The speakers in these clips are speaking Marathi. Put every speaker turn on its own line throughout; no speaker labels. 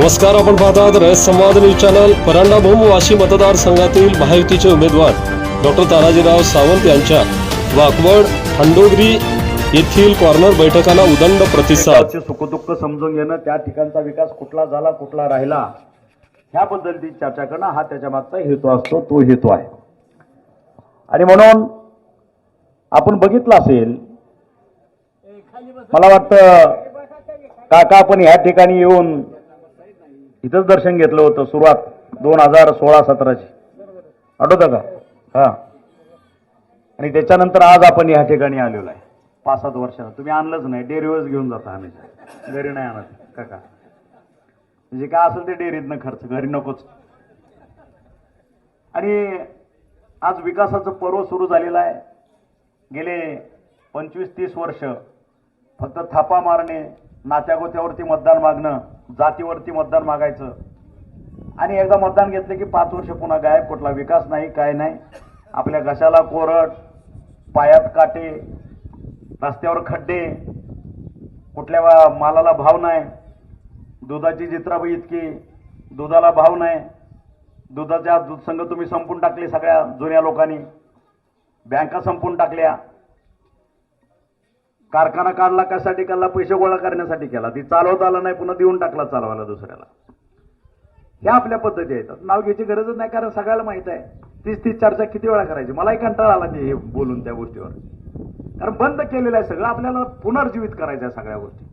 नमस्कार आपण पाहतात रयत संवाद न्यूज चॅनल. परांडा भूम वाशी मतदारसंघातील महायुतीचे उमेदवार डॉक्टर तानाजीराव सावंत यांच्या वाकवड खंडोगरी येथील कॉर्नर बैठकाला उदंड प्रतिसाद.
सुखदुःख समजून घेणं त्या ठिकाणचा विकास कुठला झाला कुठला राहिला ह्याबद्दलची चर्चा करणं हा त्याच्या मागचा हेतू असतो तो हेतू आहे. आणि म्हणून आपण बघितलं असेल मला वाटतं काका आपण ह्या ठिकाणी येऊन इथंच दर्शन घेतलं होतं सुरुवात दोन हजार सोळा सतराची. आठवतं का? हा. आणि त्याच्यानंतर आज आपण या ठिकाणी आलेलो आहे. पाच सात वर्षानं. तुम्ही आणलंच नाही. डेअरीवरच घेऊन जाता आम्ही घरी नाही आणत. काका. म्हणजे काय असेल ते डेअरीतनं खर्च. घरी नकोच. आणि आज विकासाचं पर्व सुरू झालेलं आहे. गेले पंचवीस तीस वर्ष फक्त थापा मारणे नात्यागोत्यावरती मतदान मागणं जातीवरती मतदान मागायचं. आणि एकदा मतदान घेतलं की पाच वर्ष पुन्हा गायब कुठला विकास नाही काय नाही. आपल्या घशाला कोरड पायात काटे रस्त्यावर खड्डे कुठल्या मालाला भाव नाही. दुधाची जित्राबाई इतकी दुधाला भाव नाही. दुधाच्या दूध संघ तुम्ही संपून टाकले सगळ्या जुन्या लोकांनी. बँका संपून टाकल्या. कारखाना काढला कशासाठी? काढला पैसे गोळा करण्यासाठी केला. ती चालवता आला नाही पुन्हा देऊन टाकला चालवायला दुसऱ्याला. ह्या आपल्या पद्धती आहेत. नाव घ्यायची गरजच नाही कारण सगळ्याला माहीत आहे. तीच तीच चर्चा किती वेळा करायची? मलाही कंटाळा आला ते हे बोलून त्या गोष्टीवर. कारण बंद केलेलं आहे सगळं. आपल्याला पुनर्जीवित करायचं आहे सगळ्या गोष्टी.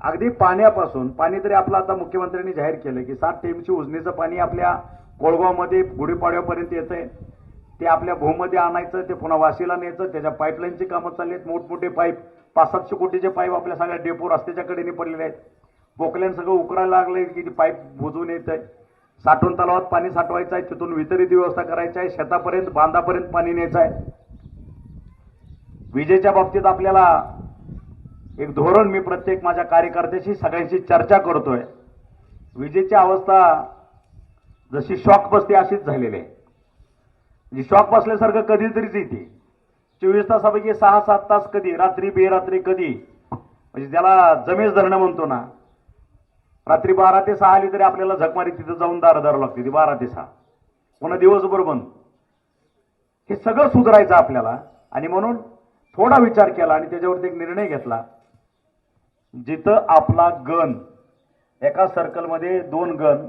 अगदी पाण्यापासून पाणी तरी आपलं आता मुख्यमंत्र्यांनी जाहीर केलं की सात टीमची उजनीचं पाणी आपल्या कोळगावमध्ये गुढीपाडव्यापर्यंत आहे ते आपल्या भूमध्ये आणायचं ते पुन्हा वाशीला न्यायचं त्याच्या पाईपलाईनची कामं चालली आहेत मोठमोठे पाईप पाच सातशे कोटीचे पाईप आपल्या सगळ्या डेपो रस्त्याच्या कडेने पडलेले आहेत. बोकल्यान सगळं उकरायला लागले की पाईप भुजून येत आहे साठवण तलावात पाणी साठवायचं आहे तिथून वितरित व्यवस्था करायची आहे शेतापर्यंत बांधापर्यंत पाणी न्यायचं आहे. विजेच्या बाबतीत आपल्याला एक धोरण मी प्रत्येक माझ्या कार्यकर्त्याशी सगळ्यांशी चर्चा करतोय. विजेची अवस्था जशी शॉक बसते अशीच झालेली आहे. म्हणजे शॉक बसल्यासारखं कधीतरीच येते. चोवीस तासापैकी सहा सात तास कधी? रात्री बेरात्री कधी? म्हणजे त्याला जमेस धरणं म्हणतो ना. रात्री बारा ते सहा आली तरी आपल्याला झकमारी तिथं जाऊन दार दार लागते ती बारा ते सहा. पुन्हा दिवसभर बंद. हे सगळं सुधारायचं आपल्याला. आणि म्हणून थोडा विचार केला आणि त्याच्यावरती एक निर्णय घेतला. जिथं आपला गण एका सर्कलमध्ये दोन गण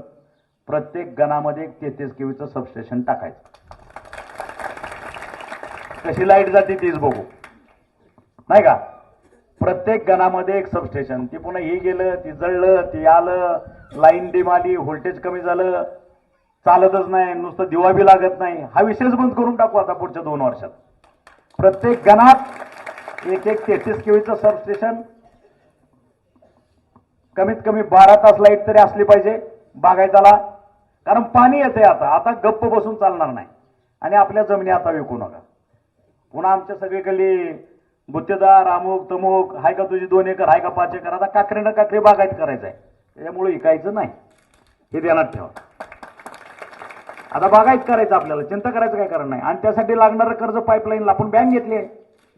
प्रत्येक गणामध्ये एक तेहतीस केवीचं सबस्टेशन टाकायचं. कशी लाइट जाते तीच बघू. नाही का? प्रत्येक गणामध्ये एक सबस्टेशन ती पुन्हा ही गेलं ती जळलं ती आलं लाईन डिम आली व्होल्टेज कमी झालं. चालतच नाही नुसतं दिवा बी लागत नाही. हा विषयच बंद करून टाकू आता पुढच्या दोन वर्षात. प्रत्येक गणात एक एक तेहतीस केवीचं सबस्टेशन कमीत कमी बारा तास लाइट तरी असली पाहिजे बागायताला. कारण पाणी येते आता. आता गप्प बसून चालणार नाही. आणि आपल्या जमिनी आता विकू नका. पुन्हा आमच्या सगळीकडली बुत्तेदार अमुक तमुक हाय का तुझी दोन एकर हाय का पाच एकर आता काकरीनं काकरे बागायत करायचं आहे त्याच्यामुळे विकायचं नाही. हे ध्यानात ठेवा. आता बागायत करायचं आपल्याला चिंता करायचं काय कारण नाही. आणि त्यासाठी लागणारं कर्ज पाईपलाईनला आपण बँक घेतली आहे.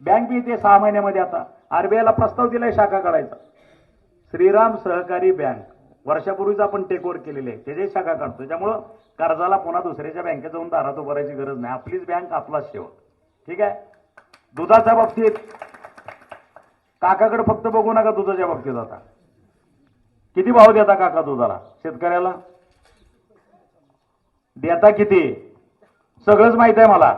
बँक बी येते सहा महिन्यामध्ये आता. आरबीआयला प्रस्ताव दिलाय शाखा काढायचा. श्रीराम सहकारी बँक वर्षापूर्वीच आपण टेक ओव्हर केलेली आहे. त्याची शाखा काढतो. त्यामुळं कर्जाला पुन्हा दुसऱ्याच्या बँकेत जाऊन दारात उभारायची गरज नाही. आपलीच बँक आपलाच शेवट. ठीक आहे? दुधाच्या बाबतीत काकाकडे फक्त बघू नका दुधाच्या बाबतीत आता. किती भाव देता काका दुधाला? शेतकऱ्याला? देता किती? सगळंच माहीत आहे मला.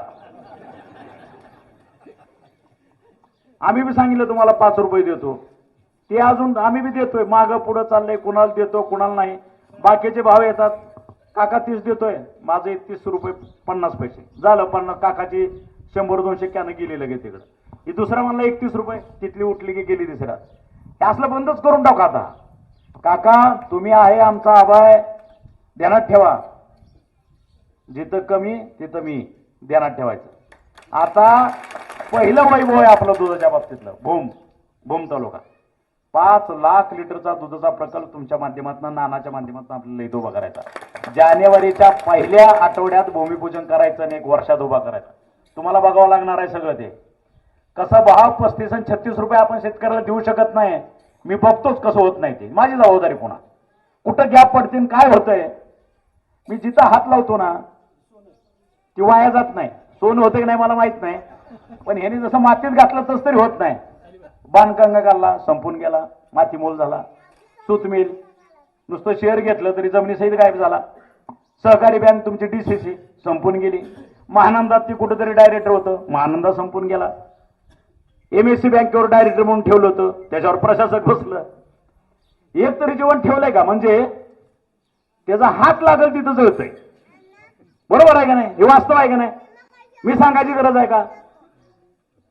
आम्ही बी सांगितलं तुम्हाला पाच रुपये देतो. ते अजून आम्ही बी देतोय. मागं पुढं चाललंय कुणाला देतो कुणाला नाही. बाकीचे भाव येतात. काका तीस देतोय. माझे तीस रुपये पन्नास पैसे. झालं पन्नास. काकाची शंभर दोनशे कॅनं गेली लगेच तिकडं. ही दुसरा म्हणला एकतीस रुपये तिथली उठली की गेली तिसऱ्या. हे असलं बंदच करून टाका आता. काका तुम्ही आहे आमचा आभाय. ध्यानात ठेवा. जिथं कमी तिथं मी ध्यानात ठेवायचं. आता पहिलं वैभव आहे आपलं दुधाच्या बाबतीतलं. भूम भूम तालुका. पाच लाख लिटरचा दुधाचा प्रकल्प तुमच्या माध्यमातून नानाच्या माध्यमातून आपल्याला इथं उभा करायचा. जानेवारीच्या पहिल्या आठवड्यात भूमिपूजन करायचं आणि एक वर्षात उभा करायचा. तुम्हाला बघावं लागणार आहे सगळं ते. कसा भाव पस्तीस आणि छत्तीस रुपये आपण शेतकऱ्याला देऊ शकत नाही मी बघतोच कसं होत नाही ते. माझी जबाबदारी पुन्हा कुठं गॅप पडतील काय होतंय? मी जिथं हात लावतो ना ती वाया जात नाही. सोनं होतं की नाही मला माहीत नाही. पण ह्याने जसं मातीत घातलं तस तरी होत नाही. बांधकांग घालला संपून गेला माती मोल झाला सुतमिल नुसतं शेअर घेतलं तरी जमिनीसहित गायब झाला. सहकारी बँक तुमची डीसीसी संपून गेली. महानंदात ती कुठंतरी डायरेक्टर होतं. महानंदा संपून गेला. एम एस सी बँकेवर डायरेक्टर म्हणून ठेवलं होतं. त्याच्यावर प्रशासक बसलं. एक तरी जेवण ठेवलंय का? म्हणजे त्याचा हात लागल तिथं जळतंय. बरोबर आहे का नाही? हे वास्तव आहे का नाही? मी सांगायची गरज आहे का?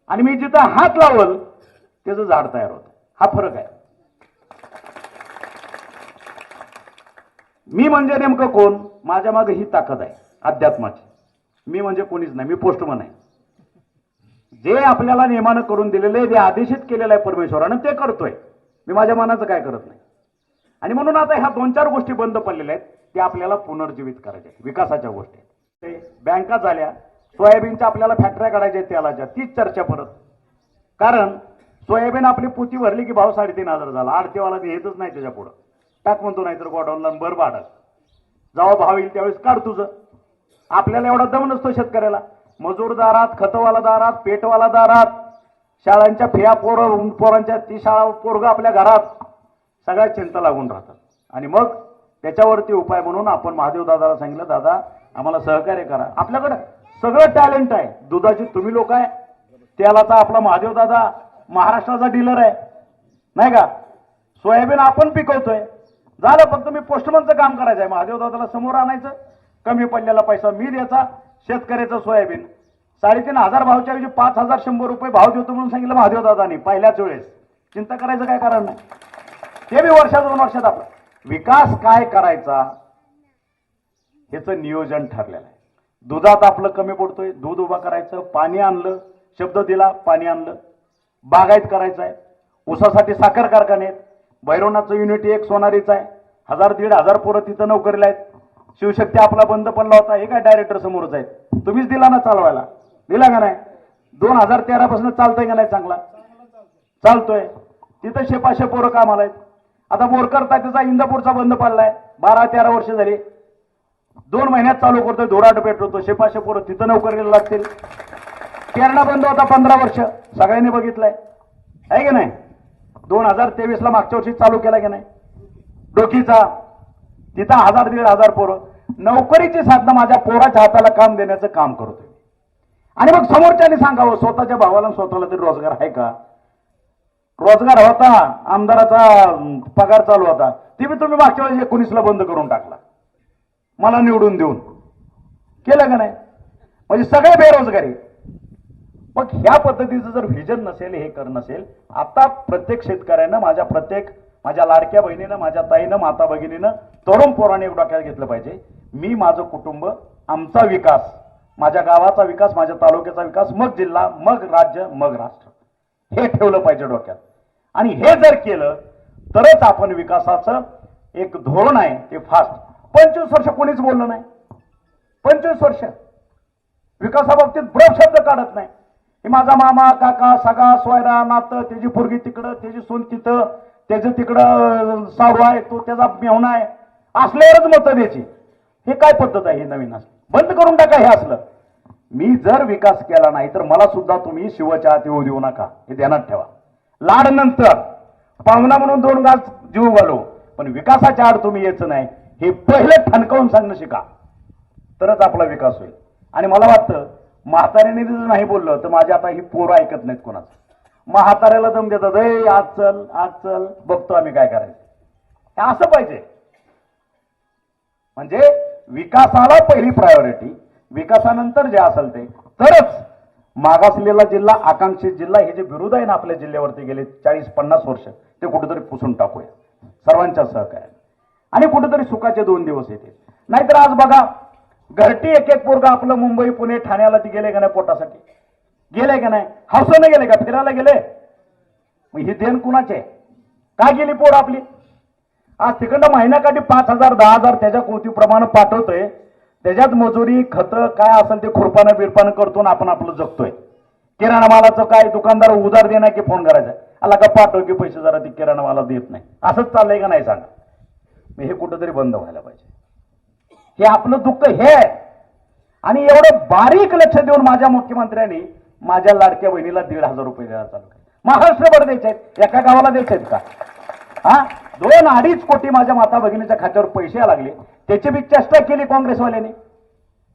आणि मी जिथं हात लावल त्याचं झाड तयार होतं. हा फरक आहे. मी म्हणजे नेमकं कोण? माझ्या मागे ही ताकद आहे. अध्यात्माची. मी म्हणजे कोणीच नाही मी पोस्टमन आहे. जे आपल्याला नियमानं करून दिलेले जे आदेशित केलेलं आहे परमेश्वरानं ते करतोय. मी माझ्या मनाचं काय करत नाही. आणि म्हणून आता ह्या दोन चार गोष्टी बंद पडलेल्या आहेत त्या आपल्याला पुनर्जीवित करायच्या विकासाच्या गोष्टी ते बँका झाल्या सोयाबीनच्या आपल्याला फॅक्टऱ्या काढायच्या तेलाच्या. तीच चर्चा परत. कारण सोयाबीन आपली पोती भरली की भाव साडेतीन हजार झाला. आडतेवाला येतच नाही त्याच्या पुढं. टाक म्हणतो नाहीतर गोडाऊनला बर बाडत जेव्हा भाव येईल त्यावेळेस काढ तुझं. आपल्याला एवढा दम नसतो शेतकऱ्याला. मजूर दारात खतवाला दारात पेटवाला दारात शाळांच्या फिया पोरं पोरांच्या ती शाळा पोरग आपल्या घरात सगळ्या चिंता लागून राहतात. आणि मग त्याच्यावरती उपाय म्हणून आपण महादेव दादाला सांगितलं दादा आम्हाला सहकार्य करा. आपल्याकडे सगळं टॅलेंट आहे. दुधाची तुम्ही लोक आहे. त्याला तर आपला महादेव दादा महाराष्ट्राचा डीलर आहे. नाही का? सोयाबीन आपण पिकवतोय. झालं फक्त मी पोस्टमनचं काम करायचं आहे महादेव दादाला समोर आणायचं. कमी पडलेला पैसा मी द्यायचा शेतकऱ्याचं सोयाबीन. साडेतीन हजार भावच्या ऐवजी पाच हजार शंभर रुपये भाव देतो म्हणून सांगितलं महादेव दादानी पहिल्याच वेळेस. चिंता करायचं काय कारण नाही. ते बी वर्षात दोन वर्षात आपलं. विकास काय करायचा? ह्याचं नियोजन ठरलेलं आहे. दुधात आपलं कमी पडतोय दूध उभा करायचं पाणी आणलं शब्द दिला पाणी आणलं. बागायत करायचं आहे. ऊसासाठी साखर कारखाने आहेत. भैरवनाचं युनिट एक सोनारीचं आहे. हजार दीड हजार पोरं तिथं नोकरीला आहेत. शिवशक्ती आपला बंद पडला होता हे काय डायरेक्टर समोरच आहेत? तुम्हीच दिला ना चालवायला? दिला का नाही? दोन हजार तेरा पासून चालतंय का नाही चांगला? चालतोय. तिथं शेपाशे पोरं कामाला आहेत. आता बोरकरता त्याचा इंदापूरचा बंद पडलाय. बारा तेरा वर्ष झाली. दोन महिन्यात चालू करतोय धोराट पेटवतो. शेपाशे पोरं तिथं नोकरीला लागतील. केरळा बंद होता पंधरा वर्ष. सगळ्यांनी बघितलंय. आहे की नाही? दोन हजार तेवीसला मागच्या वर्षी चालू केला की नाही? डोकीचा. तिथं हजार दीड हजार पोरं. नोकरीची साधनं माझ्या पोराच्या हाताला काम देण्याचं काम करतोय आणि मग समोरच्याने सांगावं स्वतःच्या भावाला स्वतःला तरी रोजगार आहे का? रोजगार होता आमदाराचा पगार चालू होता. ते बी तुम्ही मागच्या वेळेस एकोणीसला बंद करून टाकला. मला निवडून देऊन. केलं का नाही? म्हणजे सगळे बेरोजगारी. मग ह्या पद्धतीचं जर व्हिजन नसेल हे कर नसेल आता प्रत्येक शेतकऱ्यानं माझ्या प्रत्येक माझ्या लाडक्या बहिणीनं माझ्या ताईनं माता भगिनीनं तरुण पोराने एक डोक्यात घेतलं पाहिजे. मी माझं कुटुंब आमचा विकास माझ्या गावाचा विकास माझ्या तालुक्याचा विकास मग जिल्हा मग राज्य मग राष्ट्र. हे ठेवलं पाहिजे डोक्यात. आणि हे जर केलं तरच आपण विकासाचं एक धोरण आहे ते फास्ट पंचवीस वर्ष कोणीच बोललं नाही. पंचवीस वर्ष. विकासाबाबतीत ब्रफ शब्द काढत नाही. हे माझा मामा काका सगा सोयरा नातं त्याची पोरगी तिकडं त्याची सून तिथं त्याचं तिकडं साडू आहे तो त्याचा मेहणा आहे. असल्यावरच मतं द्यायची. हे काय पद्धत आहे हे नवीन असलं? बंद करून टाका हे असलं. मी जर विकास केला नाही तर मला सुद्धा तुम्ही शिवच्या आत येऊ देऊ नका. हे ध्यानात ठेवा. लाड नंतर. पाहुणा म्हणून दोन गाज जीव घालो. पण विकासाच्या आड तुम्ही यायचं नाही. हे पहिले ठणकावून सांगणं शिका. तरच आपला विकास होईल. आणि मला वाटतं म्हाताऱ्याने जर नाही बोललं तर माझ्या आता ही पोरं ऐकत नाहीत कोणाचं. म्हाताऱ्याला दम देतात ए आज चल आज चल बघतो आम्ही काय करायचं. असं पाहिजे. म्हणजे विकासाला पहिली प्रायोरिटी विकासानंतर जे असेल ते. तरच मागासलेला जिल्हा आकांक्षित जिल्हा हे जे विरोध आहे ना आपल्या जिल्ह्यावरती गेले चाळीस पन्नास वर्ष ते कुठेतरी पुसून टाकूया. सर्वांच्या सहकार्याने. आणि कुठेतरी सुखाचे दोन दिवस येतील. नाहीतर आज बघा घरटी एक एक पोरगा आपलं मुंबई पुणे ठाण्याला ती गेले का नाही पोटासाठी? गेले का नाही? हौसानं गेले का? फिरायला गेले? मग ही देण कुणाचे का गेली पोर आपली? आज तिकडं महिन्याकाठी पाच हजार दहा हजार त्याच्या कोतीप्रमाणे पाठवतोय. त्याच्यात मजुरी खतं काय असेल ते खुरपानं बिरपानं करतो आणि आपण आपलं जगतोय. किराणा मालाचं काय दुकानदार उधार देणार की फोन करायचा? आला का पाठव की पैसे जरा ती किराणा माला देत नाही. असंच चाललंय का नाही सांगा? मी हे कुठंतरी बंद व्हायला पाहिजे. हे आपलं दुःख हे आहे. आणि एवढं बारीक लक्ष देऊन माझ्या मुख्यमंत्र्यांनी माझ्या लाडक्या बहिणीला दीड हजार रुपये द्यायला चालू महाराष्ट्रभर द्यायचे आहेत. एका गावाला द्यायचे आहेत का? हा? दोन अडीच कोटी माझ्या माता भगिनीच्या खात्यावर पैसे लागले. त्याची बी चेष्टा केली काँग्रेसवाल्यांनी.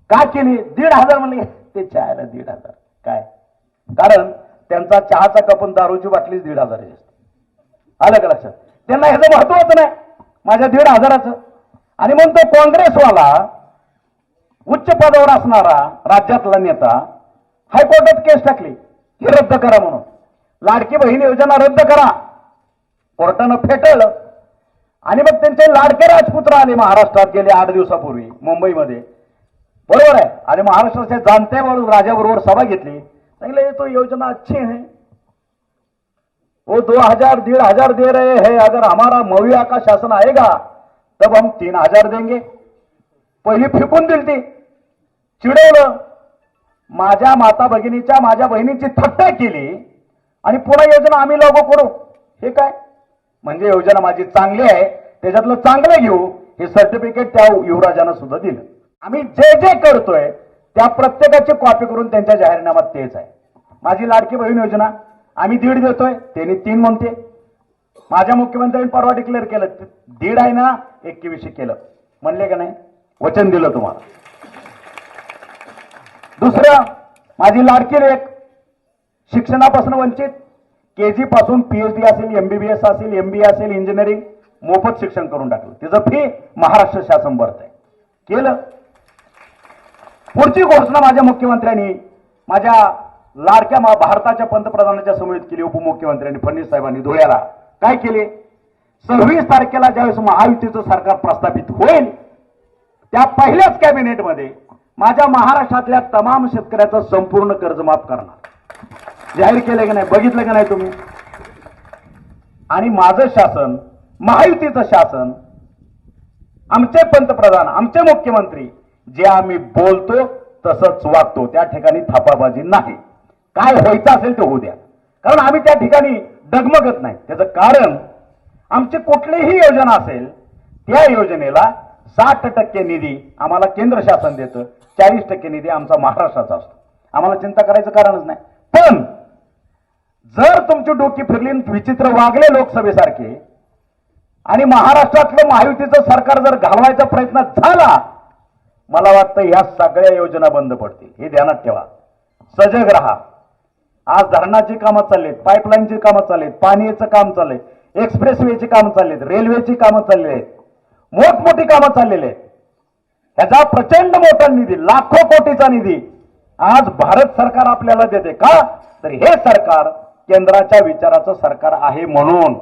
का केली? दीड हजार म्हणले ते चहायला दीड हजार. काय? कारण त्यांचा चहाचा कपन दारूची बाटलीच दीड हजाराची असते. आलं का लक्षात? त्यांना ह्याचं महत्वच नाही. माझ्या दीड हजाराचं. आणि मग तो काँग्रेसवाला उच्च पदावर असणारा राज्यातला नेता हायकोर्टात केस टाकली. ही रद्द करा म्हणून. लाडकी बहीण योजना रद्द करा. कोर्टानं फेटळलं. आणि मग त्यांचे लाडके राजपुत्र आले महाराष्ट्रात गेले आठ दिवसापूर्वी मुंबईमध्ये. बरोबर आहे? आणि महाराष्ट्राचे जाणते म्हणून राजाबरोबर सभा घेतली. सांगितलं तो योजना अच्छी है. वो दो हजार डेढ़ हजार दे रहे हैं. अगर हमारा मविया का शासन आएगा तब हम तीन हजार देंगे. पहिली फेकून दिली ती चिडवलं. माझ्या माता भगिनीच्या माझ्या बहिणीची थट्टा केली आणि पुन्हा योजना आम्ही लागू करू. हे काय? म्हणजे योजना माझी चांगली आहे त्याच्यातलं चांगलं घेऊ हे सर्टिफिकेट त्या युवराजानं सुद्धा दिलं. आम्ही जे जे करतोय त्या प्रत्येकाची कॉपी करून त्यांच्या जाहीरनाम्यात तेच आहे. माझी लाडकी बहीण योजना आम्ही दीड देतोय त्यांनी तीन म्हणते. माझ्या मुख्यमंत्र्यांनी परवा डिक्लेअर केलं दीड आहे ना एकवीसशे केलं. म्हणले का नाही? वचन दिलं तुम्हाला. दुसरं माझी लाडकी रेख शिक्षणापासून वंचित केजी पासून पीएचडी असेल एमबीबीएस असेल एमबी असेल इंजिनिअरिंग मोफत शिक्षण करून टाकलं. त्याचं फी महाराष्ट्र शासन भरत आहे केलं. पुढची घोषणा माझ्या मुख्यमंत्र्यांनी माझ्या लाडक्या मा- भारताच्या पंतप्रधानाच्या समवेत केली उपमुख्यमंत्र्यांनी फडणवीस साहेबांनी धुळ्याला. काय केले? सव्वीस तारखेला ज्यावेळेस महायुतीचं सरकार प्रस्थापित होईल त्या पहिल्याच कॅबिनेटमध्ये माझ्या महाराष्ट्रातल्या तमाम शेतकऱ्याचं संपूर्ण कर्जमाफ करणार. जाहीर केलं की नाही बघितलं की नाही तुम्ही? आणि माझं शासन महायुतीचं शासन आमचे पंतप्रधान आमचे मुख्यमंत्री जे आम्ही बोलतो तसंच वागतो. त्या ठिकाणी थापाबाजी नाही. काय व्हायचं असेल ते होऊ द्या. कारण आम्ही त्या ठिकाणी डगमगत नाही. त्याचं कारण आमची कुठलीही योजना असेल त्या योजनेला साठ टक्के निधी आम्हाला केंद्र शासन देतं. चाळीस टक्के निधी आमचा महाराष्ट्राचा असतो. आम्हाला चिंता करायचं कारणच नाही. पण जर तुमची डोकी फिरली विचित्र वागले लोकसभेसारखे आणि महाराष्ट्रातलं महायुतीचं सरकार जर घालवायचा प्रयत्न झाला मला वाटतं ह्या सगळ्या योजना बंद पडतील. हे ध्यानात ठेवा. सजग राहा. आज धरणाची कामं चाललीत पाईपलाईनची कामं चाललीत पाण्याचं काम चाललंय एक्सप्रेसवेची कामं चाललीत रेल्वेची कामं चालली आहेत मोठमोठी कामं चाललेली आहेत. ह्याचा प्रचंड मोठा निधी लाखो कोटीचा निधी आज भारत सरकार आपल्याला देते. का? तर हे सरकार केंद्राच्या विचाराचं सरकार आहे म्हणून.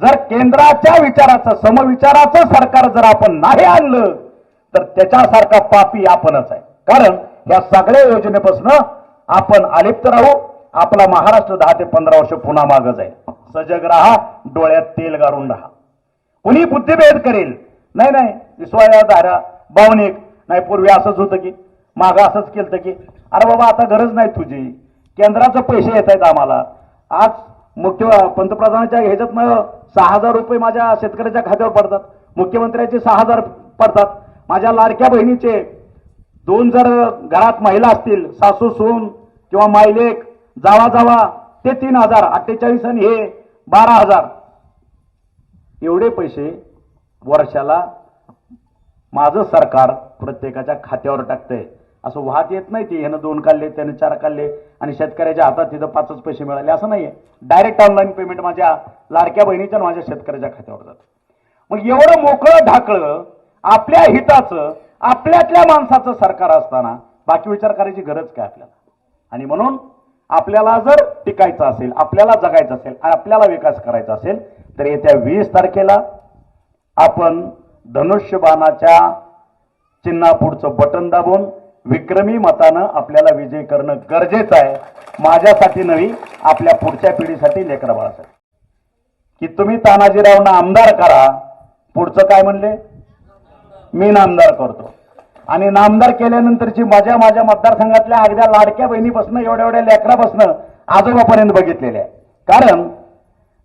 जर केंद्राच्या विचाराचं समविचाराचं सरकार जर आपण नाही आणलं तर त्याच्यासारखा पापी आपणच आहे. कारण या सगळ्या योजनेपासून आपण अलिप्त राहू. आपला महाराष्ट्र दहा ते पंधरा वर्ष पुन्हा मागं जाईल. सजग राहा डोळ्यात तेल गारून राहा. कुणी बुद्धिभेद करेल? नाही नाही. विश्वाया धारा भावनिक. नाही पूर्वी असंच होतं की मागं असंच केलं की अरे बाबा आता गरज नाही तुझी. केंद्राचे पैसे येत आहेत आम्हाला. आज मुख्य पंतप्रधानाच्या ह्याच्यातनं सहा हजार रुपये माझ्या शेतकऱ्याच्या खात्यावर पडतात. मुख्यमंत्र्याचे सहा हजार पडतात. माझ्या लाडक्या बहिणीचे दोन जर घरात महिला असतील सासू सून किंवा मायलेक जावा जावा ते तीन हजार अठ्ठेचाळीस आणि हे बारा हजार. एवढे पैसे वर्षाला माझं सरकार प्रत्येकाच्या खात्यावर टाकतंय. असं वाहत येत नाही ते. ह्यानं दोन काढले त्यानं चार काढले आणि शेतकऱ्याच्या हातात तिथं पाचच पैसे मिळाले. असं नाहीये. डायरेक्ट ऑनलाईन पेमेंट माझ्या लाडक्या बहिणीच्या आणि माझ्या शेतकऱ्याच्या खात्यावर जातं. मग एवढं मोकळं ढाकळं आपल्या हिताचं आपल्यातल्या माणसाचं सरकार असताना बाकी विचार करायची गरज काय आपल्याला? आणि म्हणून आपल्याला जर टिकायचं असेल आपल्याला जगायचं असेल आणि आपल्याला विकास करायचा असेल तर येत्या वीस तारखेला आपण धनुष्यबाणाच्या चिन्हापुढचं बटन दाबून विक्रमी मतानं आपल्याला विजय करणं गरजेचं आहे. माझ्यासाठी नव्हे आपल्या पुढच्या पिढीसाठी लेकरा बाळासाठी. की तुम्ही तानाजीरावना आमदार करा. पुढचं काय म्हणले? मी नामदार करतो. आणि नामदार केल्यानंतरची मजा माझ्या मतदारसंघातल्या अगद्या लाडक्या बहिणीपासून एवढ्या एवढ्या लेकरापासून आजोबापर्यंत बघितलेले आहे कारण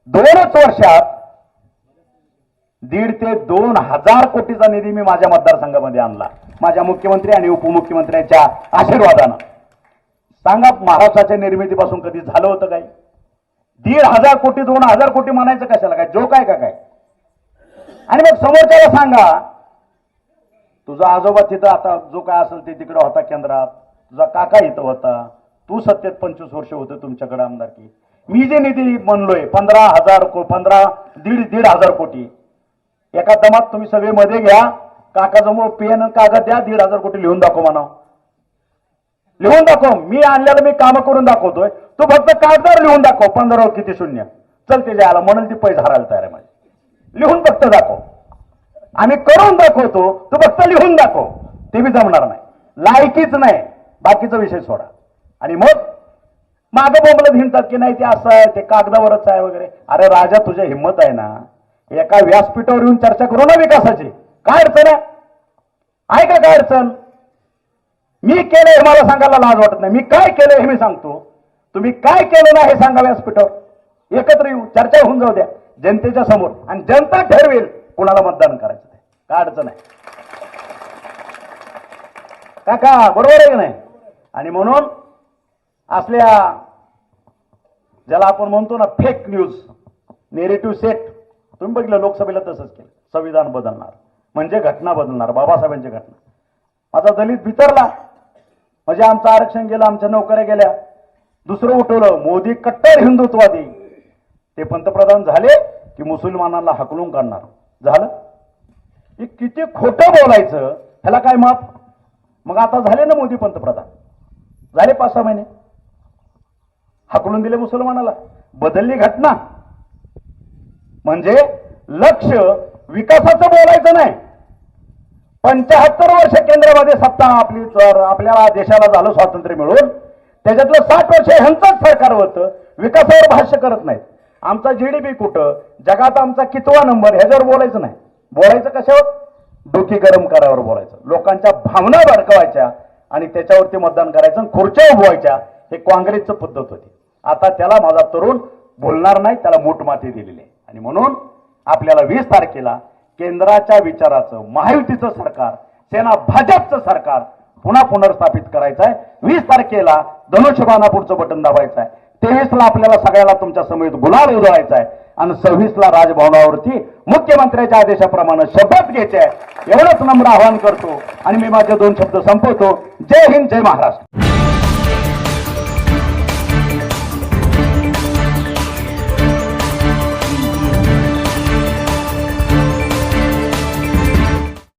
दोनच वर्षात दीड ते दोन हजार कोटीचा निधी मी माझ्या मतदारसंघामध्ये आणला. माझ्या मुख्यमंत्री आणि उपमुख्यमंत्र्यांच्या आशीर्वादानं. सांगा महाराष्ट्राच्या निर्मितीपासून कधी झालं होतं काय? दीड हजार कोटी दोन हजार कोटी म्हणायचं कशाला काय? जो काय का काय? आणि मग समोरच्याला सांगा तुझा आजोबा तिथं आता जो काय असेल ते तिकडे होता केंद्रात तुझा काका इथं होता तू सत्तेत पंचवीस वर्ष होते तुमच्याकडे आमदारकी मी जे निधी म्हणलोय पंधरा हजार को पंधरा दीड दीड हजार कोटी एका दमात तुम्ही सगळे मध्ये घ्या काकाजवळ पेन कागद द्या दीड हजार कोटी लिहून दाखव म्हणा लिहून दाखव. मी आणलेलं मी काम करून दाखवतोय. तू फक्त कागदावर लिहून दाखव. पंधरा किती शून्य? चल ते आला म्हणून ती पैसे हरायला तयार आहे माझी. लिहून फक्त दाखव. आम्ही करून दाखवतो. तू फक्त लिहून दाखव. ते बी जमणार नाही. लायकीच नाही. बाकीचा विषय सोडा. आणि मग? मागं बोंबलत हिंडतात की नाही? ते असं आहे ते कागदावरच आहे वगैरे. अरे राजा तुझ्या हिंमत आहे ना? एका व्यासपीठावर येऊन चर्चा करू ना विकासाची. काय अडचण आहे? ऐका काय अडचण? मी केलं हे मला सांगायला लाज वाटत नाही. मी काय केलं हे मी सांगतो. तुम्ही काय केलं ना हे सांगा व्यासपीठावर एकत्र येऊ चर्चा होऊन जाऊ द्या. जनतेच्या समोर. आणि जनता ठरवेल कुणाला मतदान करायचं ते. काय अडचण आहे? काका बरोबर आहे की नाही? आणि म्हणून असल्या ज्याला आपण म्हणतो ना फेक न्यूज नेरेटिव्ह सेट तुम्ही बघितलं लोकसभेला तसंच केलं. संविधान बदलणार. म्हणजे घटना बदलणार बाबासाहेबांची घटना. माझा दलित बितरला. म्हणजे आमचं आरक्षण गेलं आमच्या नोकऱ्या गेल्या. दुसरं उठवलं मोदी कट्टर हिंदुत्वादी ते पंतप्रधान झाले की मुसलमानांना हकलून काढणार. झालं? हे किती खोटं बोलायचं? ह्याला काय माप मग आता झाले ना मोदी पंतप्रधान? झाले पाच सहा महिने. हकलून दिले मुसलमानाला. बदलली घटना. म्हणजे लक्ष विकासाचं बोलायचं नाही. पंच्याहत्तर वर्ष केंद्रामध्ये सत्ता आपली तर आपल्या देशाला झालं स्वातंत्र्य मिळून. त्याच्यातलं साठ वर्ष ह्यांचंच सरकार होतं. विकासावर भाष्य करत नाहीत. आमचा जी डी पी कुठं? जगात आमचा कितवा नंबर? ह्याच्यावर बोलायचं नाही. बोलायचं कशावर? डोकी गरम करावर बोलायचं. लोकांच्या भावना भडकवायच्या आणि त्याच्यावरती मतदान करायचं आणि खुर्च्या उभवायच्या. हे काँग्रेसचं पद्धत होती. आता त्याला माझा तरुण बोलणार नाही त्याला मूठमाती दिलेली आहे. आणि म्हणून आपल्याला वीस तारखेला केंद्राच्या विचाराचं महायुतीचं सरकार सेना भाजपचं सरकार पुन्हा पुनर्स्थापित करायचं आहे वीस तारखेला धनुष्यबाणा पुढचं बटन दाबायचं आहे तेवीसला आपल्याला सगळ्याला तुमच्या समेत गुलाल उधळायचा आहे आणि सव्वीसला राजभवनावरती मुख्यमंत्र्याच्या आदेशाप्रमाणे शपथ घ्यायची आहे एवढंच नम्र आवाहन करतो. आणि मी माझे दोन शब्द संपवतो. जय हिंद जय महाराष्ट्र.